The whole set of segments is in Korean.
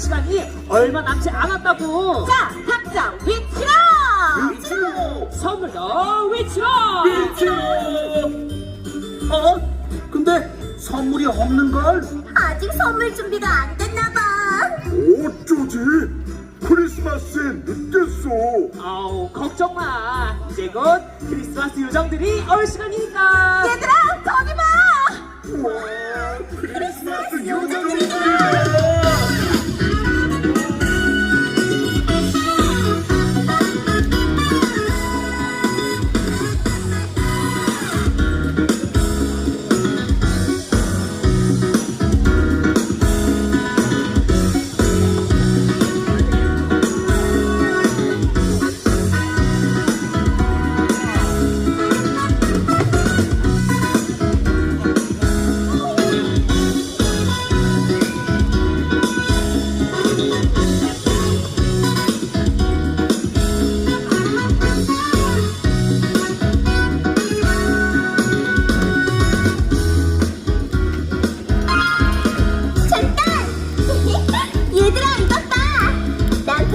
시간이 얼마 남지 않았다고 자, 각자 위치로! 미치로. 선물도 외쳐 미치로. 어? 근데 선물이 없는 걸? 아직 선물 준비가 안 됐나 봐. 어쩌지? 크리스마스에 늦겠어. 아우 걱정 마 이제 곧 크리스마스 요정들이 올 시간이니까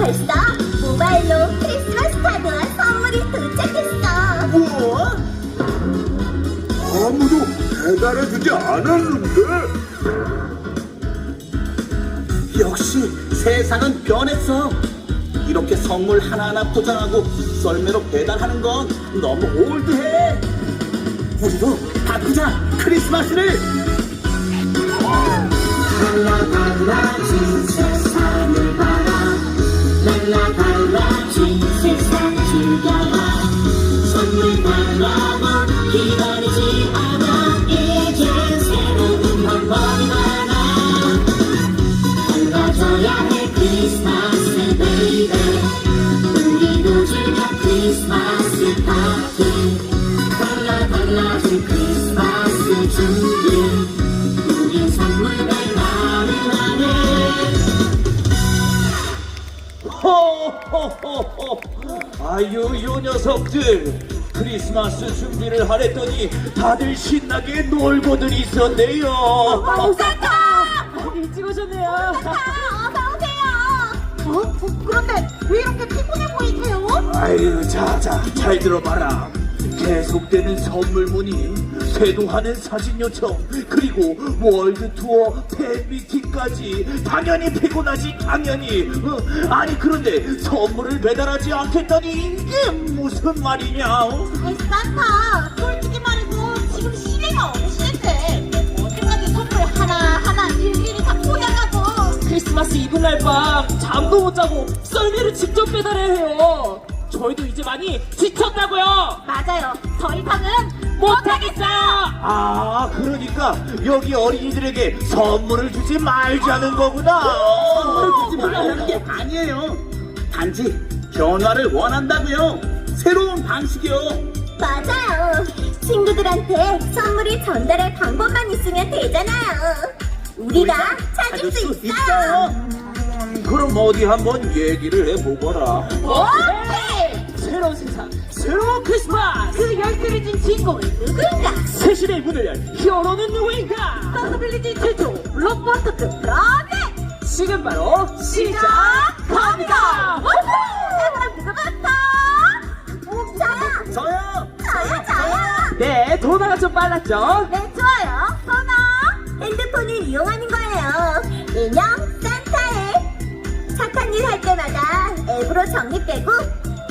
벌써 모바일로 크리스마스 카드와 선물이 도착했어. 뭐? 아무도 배달해주지 않았는데? 역시 세상은 변했어. 이렇게 선물 하나하나 포장하고 썰매로 배달하는 건 너무 올드해. 우리도 바꾸자 크리스마스를. 달라 달라진 세상을 봐라 달라 달라진 세상 즐 녀석들 크리스마스 준비를 하랬더니 다들 신나게 놀고들 있었네요 산타! 일찍 오셨네요 산타, 어서 오세요! 어? 어, 그런데 왜 이렇게 피곤해 보이세요? 아유 자자 잘 들어봐라 계속되는 선물 문의 세도하는 사진 요청 그리고 월드 투어 팬 미팅까지 당연히 피곤하지 당연히. 어, 아니 그런데 선물을 배달하지 않겠다니 이게 무슨 말이냐 어? 아이, 산타, 솔직히 말해서 지금 어느 시대인데 언제까지? 선물 하나하나 일일이 다 포장하고. 크리스마스 이브날 밤 잠도 못 자고 썰매를 직접 배달해야 해요 저희도 이제 많이 지쳤다고요 맞아요. 더 이상은 못하겠어요 아, 그러니까 여기 어린이들에게 선물을 주지 말자는 거구나. 선물을 주지 말라는 게 아니에요. 단지 변화를 원한다고요. 새로운 방식이요. 맞아요. 친구들한테 선물이 전달할 방법만 있으면 되잖아요. 우리가 찾을 수 있어요. 음, 그럼 어디 한번 얘기를 해보거라. 오케이! 새로운 세상 새로운 크리스마스 그 열쇠를 진 주인공은 누구인가? 새신의 문을 열 히어로는 누구인가 서브빌리지 최초 블록버스터 프로젝트! 지금 바로 시작합니다? 저요! 저요. 저요! 네 도나가 좀 빨랐죠 네, 좋아요. 선아! 핸드폰을 이용하는 거예요. 일명 산타에 착한 일 할 때마다 앱으로 적립되고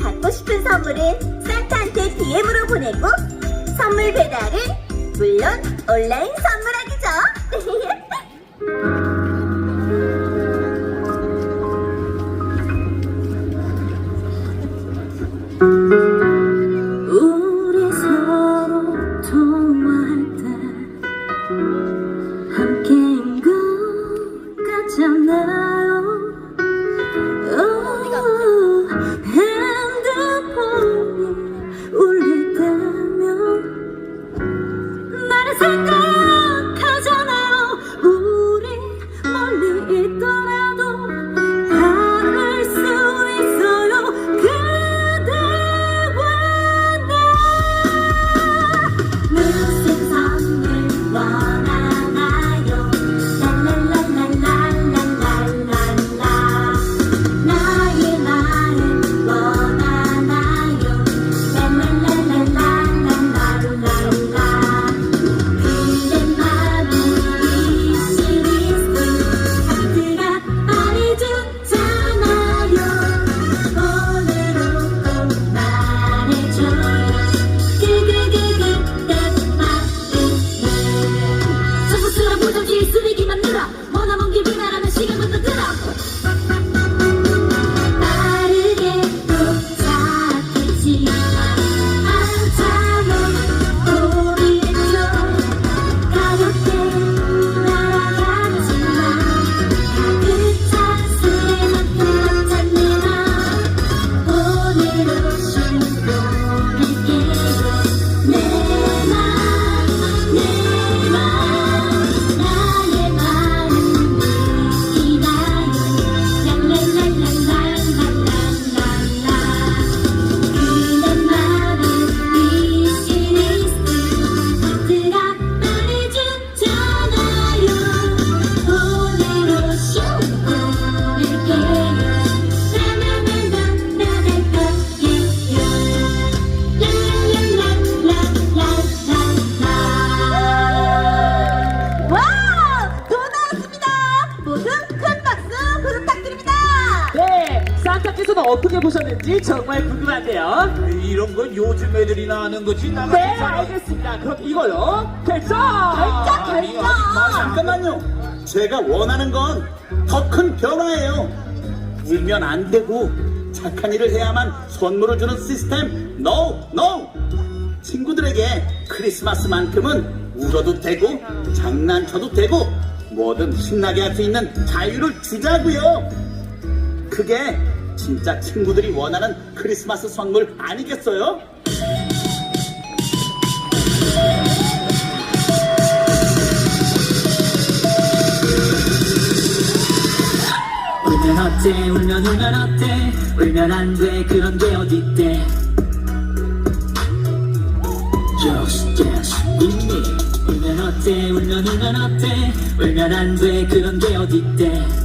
받고 싶은 선물은 산타한테 DM으로 보내고 선물 배달은 물론 온라인 선물하기죠. 정말 궁금한데요. 이런 건 요즘 애들이나 하는 거지 나 네, 알겠습니다. 그럼 이걸로 결정! 결정, 결정! 잠깐만요. 제가 원하는 건 더 큰 변화예요. 울면 안 되고 착한 일을 해야만 선물을 주는 시스템. No, no. 친구들에게 크리스마스만큼은 울어도 되고 장난쳐도 되고 뭐든 신나게 할 수 있는 자유를 주자고요. 그게 진짜 친구들이 원하는 크리스마스 선물 아니겠어요? 울면 어때? 울면 울면 어때? 울면 안 돼. 그런 게 어딨대. Just dance with me. 울면 어때? 울면 울면 어때? 울면 안 돼. 그런 게 어딨대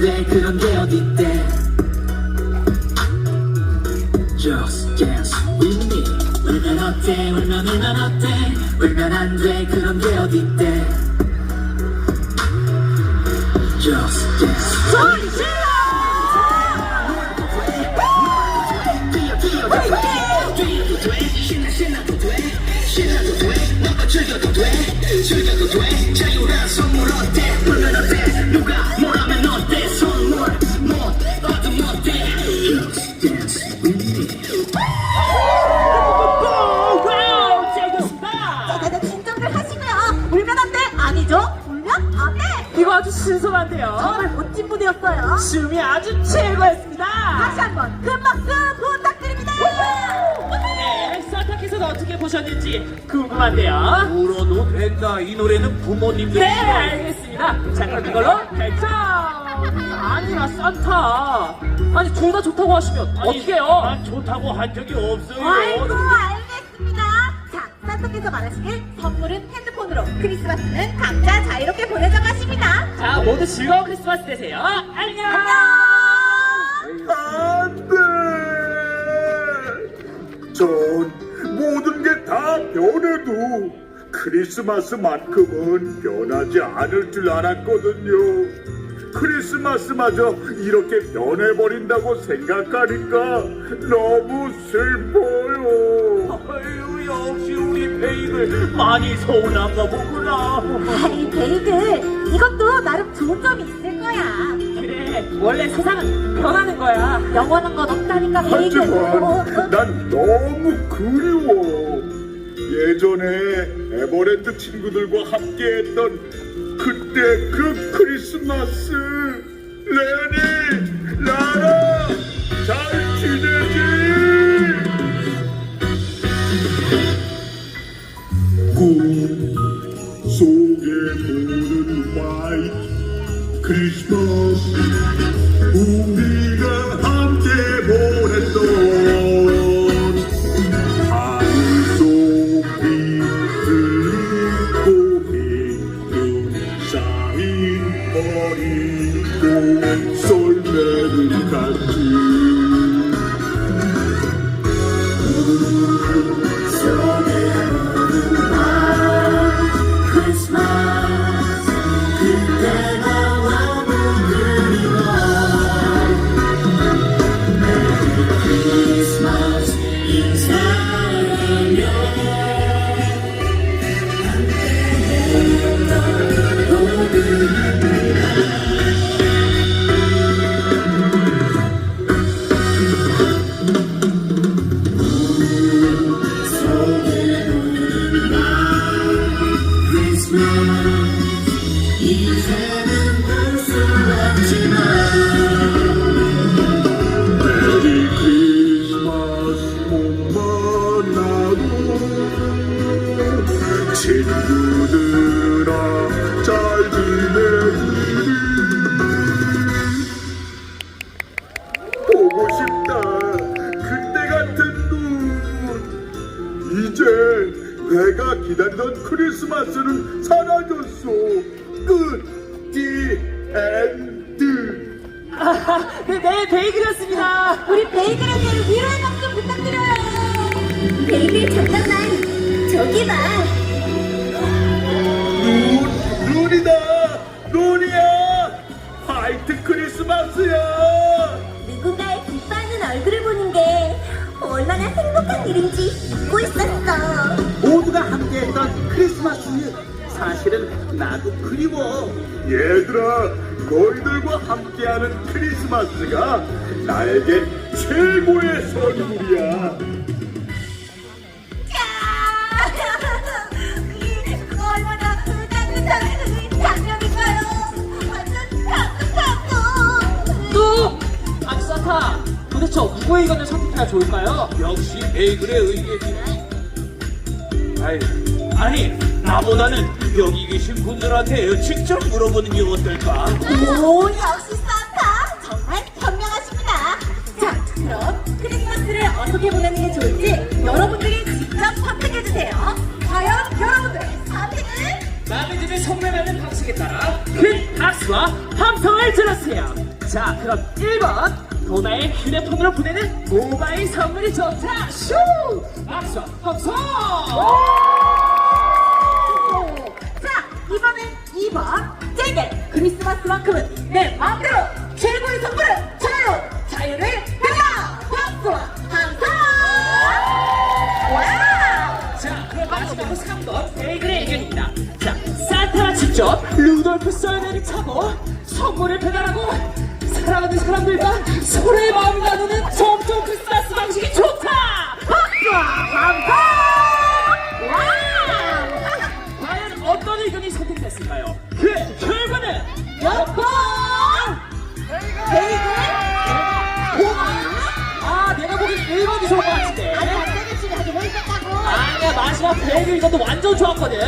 돼. 그런 게 어딨대? Just dance with me. 울면 어때? 울면 울면 어때? 울면 안 돼. 그런 게 어딨대 Just dance. 소리 질러! 뭐라면 아주 신선한데요 정말 멋진 무대였어요. 춤이 아주 최고였습니다 다시 한번 큰 박수 부탁드립니다. 네, 서탁에서는 어떻게 보셨는지 궁금한데요. 울어도 된다 이 노래는 부모님들이 네. 알겠습니다. 자, 그럼 이걸로 결정! 아니라 산타. 아니, 둘 다 좋다고 하시면 어떡해요? 난 좋다고 한 적이 없어요 아이고 알겠습니다. 자, 산타께서 말하시길 선물은 핸드 폰으로 크리스마스는 각자 자유롭게 보내자고 하십니다. 자, 모두 즐거운 크리스마스 되세요. 안녕! 안 돼! 전 모든 게 다 변해도 크리스마스만큼은 변하지 않을 줄 알았거든요. 크리스마스마저 이렇게 변해버린다고 생각하니까 너무 슬퍼요. 아유 역시 베이글 많이 서운한가 보구나 아니, 베이글, 이것도 나름 좋은 점이 있을 거야. 그래, 원래 세상은 변하는 거야. 영원한 건 없다니까, 베이글. 어, 하지만 난 너무 그리워. 예전에 에버랜드 친구들과 함께했던 그때 그 크리스마스. 레니, 라라, 화이 친구 일인지 잊고 있었어. 모두가 함께했던 크리스마스 사실은 나도 그리워 얘들아, 너희들과 함께하는 크리스마스가 나에게 최고의 선물이야. 도대체 누구의 의견을 선택해야 좋을까요? 역시 베이글의 의견이. 아이, 아니, 나보다는 여기 계신 분들한테 직접 물어보는 게 어떨까? 오, 역시 산타 정말 현명하십니다. 자, 그럼 크리스마스를 어떻게 보내는 게 좋을지 여러분들이 직접 선택해 주세요. 과연 여러분들 선택은? 마음에 드는 받는 방식에 따라 큰 박수와 함성을 질러주세요. 자, 그럼 1번. 도나의 휴대폰으로 보내는 모바일 선물이 좋다. 슈! 박수와 함성! 자, 이번엔 2번. 제게 크리스마스만큼은 내마 서로의 마음을 나누는 정통 크리스마스 방식이 좋다! 와우! 과연 어떤 의견이 선택됐을까요? 그 결과는 몇 번? 베이글? 아, 내가 보기엔 1번이 좋은 것 같은데. 아니. 아니야 마지막 베이글 의견도 완전 좋았거든.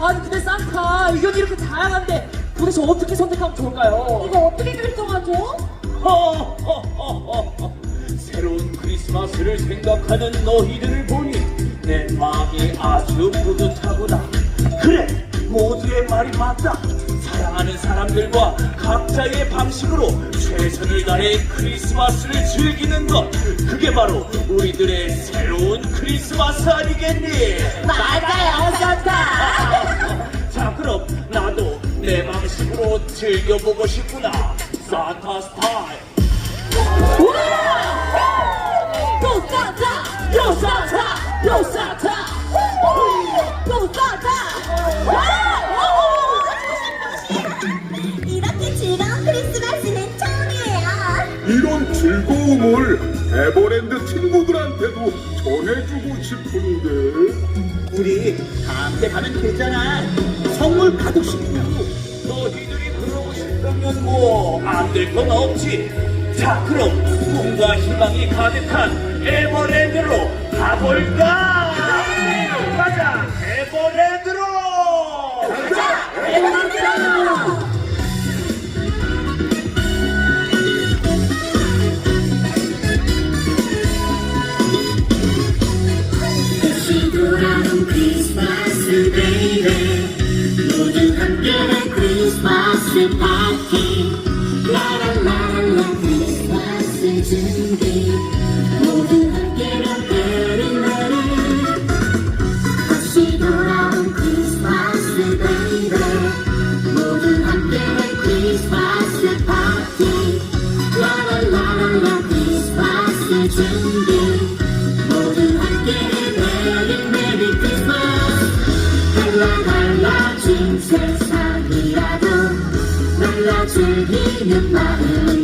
아니 근데 산타 의견이 이렇게 다양한데 도대체 어떻게 선택하면 좋을까요? 이거 어떻게 결정하죠? 허허허허허. 새로운 크리스마스를 생각하는 너희들을 보니 내 마음이 아주 뿌듯하구나. 그래, 모두의 말이 맞다. 사랑하는 사람들과 각자의 방식으로 최선을 다해 크리스마스를 즐기는 것. 그게 바로 우리들의 새로운 크리스마스 아니겠니? 맞아요, 산타. 자, 그럼 나도 내 방식으로 즐겨보고 싶구나. 산타 스타일. 또 산타! 요 산타! 요 산타! 또 산타! 와우! 이렇게 즐거운 크리스마스는 처음이에요. 이런 즐거움을 에버랜드 친구들한테도 전해주고 싶은데. 우리 다음 때 가면 되잖아 선물 가득 싣고 너희들이 싶다면 뭐 안 될 건 없지. 자, 그럼 꿈과 희망이 가득한 에버랜드로 가볼까? 가자, 에버랜드로! 다시 크리스마스 파티 라라 즐기는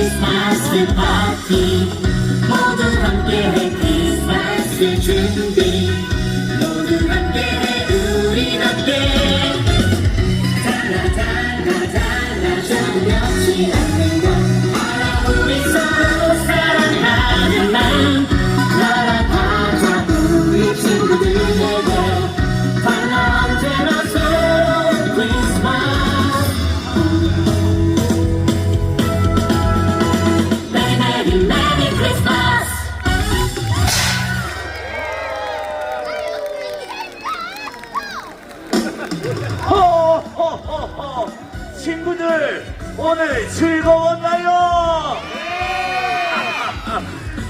Christmas party. 친구들 오늘 즐거웠나요?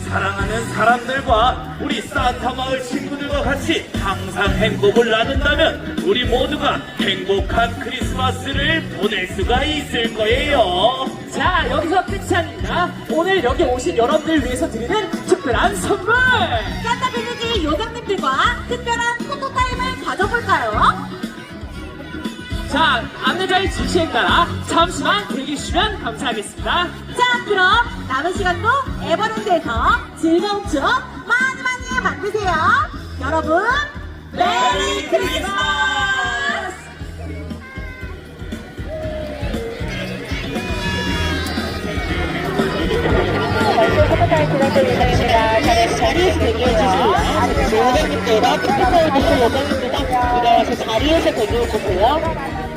사랑하는 사람들과 우리 산타 마을 친구들과 같이 항상 행복을 나눈다면 우리 모두가 행복한 크리스마스를 보낼 수가 있을 거예요. 자, 여기서 끝이 아닙니다. 오늘 여기 오신 여러분들 위해서 드리는 특별한 선물! 산타 빌리지 요정님들과 특별한 포토타임을 가져볼까요? 자, 안내자의 지시에 따라 잠시만 대기해주시면 감사하겠습니다. 자, 그럼 남은 시간도 에버랜드에서 즐거운 추억 많이 많이 만드세요. 여러분, 메리 크리스마스! 요정님들과 특별히 하실 요정입니다. 일어나서 자리에서 대기해 주세요.